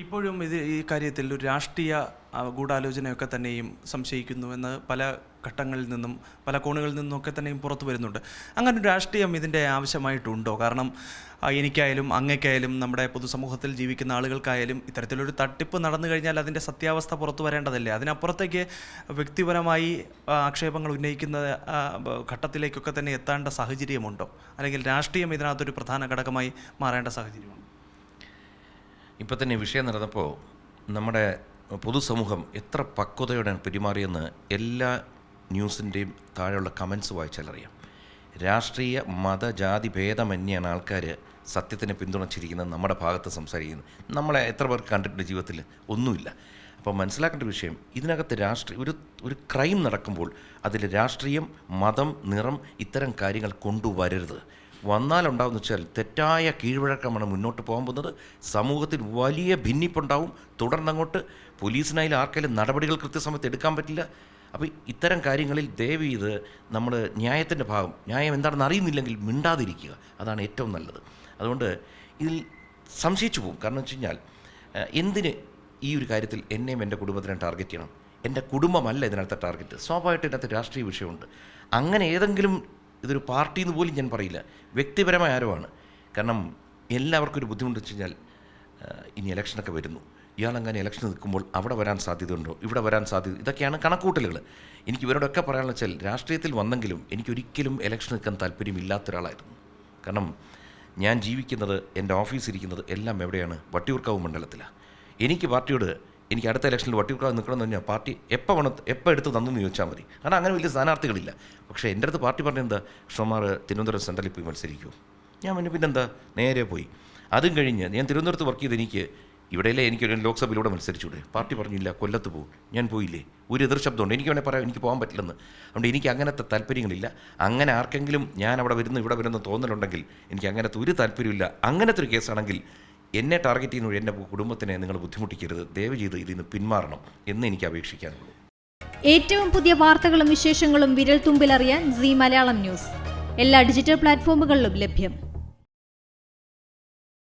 ഇപ്പോഴും ഇത് ഈ കാര്യത്തിൽ ഒരു രാഷ്ട്രീയ ഗൂഢാലോചനയൊക്കെ തന്നെയും സംശയിക്കുന്നുവെന്ന് പല ഘട്ടങ്ങളിൽ നിന്നും പല കോണുകളിൽ നിന്നൊക്കെ തന്നെയും പുറത്തു വരുന്നുണ്ട്. അങ്ങനെ ഒരു രാഷ്ട്രീയം ഇതിന്റെ ആവശ്യമായിട്ടുണ്ടോ? കാരണം എനിക്കായാലും അങ്ങയ്ക്കായാലും നമ്മുടെ പൊതുസമൂഹത്തിൽ ജീവിക്കുന്ന ആളുകൾക്കായാലും ഇത്തരത്തിലൊരു തട്ടിപ്പ് നടന്നു കഴിഞ്ഞാൽ അതിന്റെ സത്യാവസ്ഥ പുറത്തു വരേണ്ടതല്ലേ? അതിനപ്പുറത്തേക്ക് വ്യക്തിപരമായി ആക്ഷേപങ്ങൾ ഉന്നയിക്കുന്ന ഘട്ടത്തിലേക്കൊക്കെ തന്നെ എത്തേണ്ട സാഹചര്യമുണ്ടോ? അല്ലെങ്കിൽ രാഷ്ട്രീയം ഇതിനകത്തൊരു പ്രധാന ഘടകമായി മാറേണ്ട സാഹചര്യമുണ്ടോ? ഇപ്പം തന്നെ വിഷയം നടന്നപ്പോൾ നമ്മുടെ പൊതുസമൂഹം എത്ര പക്വതയോടെയാണ് പെരുമാറിയെന്ന് എല്ലാ ന്യൂസിന്റെയും താഴെയുള്ള കമൻസ് വായിച്ചാൽ അറിയാം. രാഷ്ട്രീയ മത ജാതി ഭേദമന്യാണ് ആൾക്കാർ സത്യത്തിനെ പിന്തുണച്ചിരിക്കുന്നത് നമ്മുടെ ഭാഗത്ത് സംസാരിക്കുന്നത്. നമ്മളെ എത്ര പേർക്ക് കണ്ടിട്ടുണ്ട് ജീവിതത്തിൽ? ഒന്നുമില്ല. അപ്പോൾ മനസ്സിലാക്കേണ്ട വിഷയം ഇതിനകത്ത് രാഷ്ട്രീയ ഒരു ഒരു ക്രൈം നടക്കുമ്പോൾ അതിൽ രാഷ്ട്രീയം മതം നിറം ഇത്തരം കാര്യങ്ങൾ കൊണ്ടുവരരുത്. വന്നാലുണ്ടാവുന്ന വെച്ചാൽ തെറ്റായ കീഴ്വഴക്കമാണ് മുന്നോട്ട് പോകാൻ പോകുന്നത്. സമൂഹത്തിൽ വലിയ ഭിന്നിപ്പുണ്ടാവും. തുടർന്നങ്ങോട്ട് പോലീസിനായാലും ആർക്കെങ്കിലും നടപടികൾ കൃത്യസമയത്ത് എടുക്കാൻ പറ്റില്ല. അപ്പോൾ ഇത്തരം കാര്യങ്ങളിൽ ദയവ് ചെയ്ത് നമ്മൾ ന്യായത്തിന്റെ ഭാഗം ന്യായം എന്താണെന്ന് അറിയുന്നില്ലെങ്കിൽ മിണ്ടാതിരിക്കുക. അതാണ് ഏറ്റവും നല്ലത്. അതുകൊണ്ട് ഇതിൽ സംശയിച്ചു പോകും. കാരണം വെച്ച് കഴിഞ്ഞാൽ എന്തിന് ഈ ഒരു കാര്യത്തിൽ എന്നെയും എന്റെ കുടുംബത്തിനെ ടാർഗറ്റ് ചെയ്യണം? എന്റെ കുടുംബമല്ല ഇതിനകത്ത് ടാർഗറ്റ്. സ്വാഭാവികമായിട്ട് ഇതിനകത്ത് രാഷ്ട്രീയ വിഷയമുണ്ട്. അങ്ങനെ ഏതെങ്കിലും ഇതൊരു പാർട്ടി എന്ന് പോലും ഞാൻ പറയില്ല. വ്യക്തിപരമായ ആരോമാണ് കാരണം എല്ലാവർക്കും ഒരു ബുദ്ധിമുട്ട് വെച്ച് കഴിഞ്ഞാൽ ഇനി ഇലക്ഷനൊക്കെ വരുന്നു. ഇയാളങ്ങനെ ഇലക്ഷൻ നിൽക്കുമ്പോൾ അവിടെ വരാൻ സാധ്യതയുണ്ടോ? ഇവിടെ വരാൻ സാധ്യത ഇതൊക്കെയാണ് കണക്കൂട്ടലുകൾ എനിക്ക് ഇവരോടൊക്കെ പറയാനുള്ള വെച്ചാൽ രാഷ്ട്രീയത്തിൽ വന്നെങ്കിലും എനിക്കൊരിക്കലും ഇലക്ഷൻ നിൽക്കാൻ താല്പര്യമില്ലാത്ത ഒരാളായിരുന്നു കാരണം ഞാൻ ജീവിക്കുന്നത് എന്റെ ഓഫീസ് ഇരിക്കുന്നത് എല്ലാം എവിടെയാണ്? വട്ടിയൂർക്കാവ് മണ്ഡലത്തിലാണ് എനിക്ക് പാർട്ടിയോട് എനിക്ക് അടുത്ത ഇലക്ഷനിൽ വട്ടിയൂർക്കാവ് നിൽക്കണമെന്ന് പറഞ്ഞാൽ പാർട്ടി എപ്പോൾ വേണം എപ്പോൾ എടുത്ത് തന്നു എന്ന് ചോദിച്ചാൽ മതി. കാരണം അങ്ങനെ വലിയ സ്ഥാനാർത്ഥികളില്ല. പക്ഷേ എന്റെ അടുത്ത് പാർട്ടി പറഞ്ഞ എന്താ? ഷോമാർ തിരുവനന്തപുരം സെൻട്രലിൽ പോയി മത്സരിക്കുമോ ഞാൻ പിന്നെ പിന്നെന്താ നേരെ പോയി. അതും കഴിഞ്ഞ് ഞാൻ തിരുവനന്തപുരത്ത് വർക്ക് ചെയ്ത് എനിക്ക് ഇവിടെയല്ലേ എനിക്ക് ലോക്സഭയിലൂടെ മത്സരിച്ചൂടെ? പാർട്ടി പറഞ്ഞില്ല കൊല്ലത്ത് പോകും. ഞാൻ പോയില്ലേ? ഒരു എതിർ ശബ്ദമുണ്ട്. എനിക്ക് വേണേൽ പറയാം എനിക്ക് പോകാൻ പറ്റില്ലെന്ന്. അതുകൊണ്ട് എനിക്ക് അങ്ങനത്തെ താല്പര്യങ്ങളില്ല. അങ്ങനെ ആർക്കെങ്കിലും ഞാൻ അവിടെ വരുന്ന ഇവിടെ വരുന്നു തോന്നലുണ്ടെങ്കിൽ എനിക്ക് അങ്ങനത്തെ ഒരു താല്പര്യമില്ല അങ്ങനത്തെ ഒരു കേസാണെങ്കിൽ എന്നെ ടാർഗറ്റ് ചെയ്യുന്ന എന്റെ കുടുംബത്തിനെ നിങ്ങൾ ബുദ്ധിമുട്ടിക്കരുത്. ദയവ് ചെയ്ത് ഇതിൽ നിന്ന് പിന്മാറണം എന്ന് എനിക്ക് അപേക്ഷിക്കാനുള്ളൂ. ഏറ്റവും പുതിയ വാർത്തകളും വിശേഷങ്ങളും വിരൽ തുമ്പിലറിയാൻ സി മലയാളം ന്യൂസ്. എല്ലാ ഡിജിറ്റൽ പ്ലാറ്റ്ഫോമുകളിലും ലഭ്യം.